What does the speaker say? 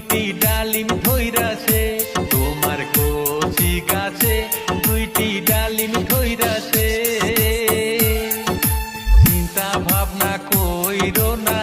দুইটি ডালিম ধৈরাছে তোমার কচি গাছে দুইটি ডালিম ধৈরাছে। চিন্তা ভাবনা কইরো না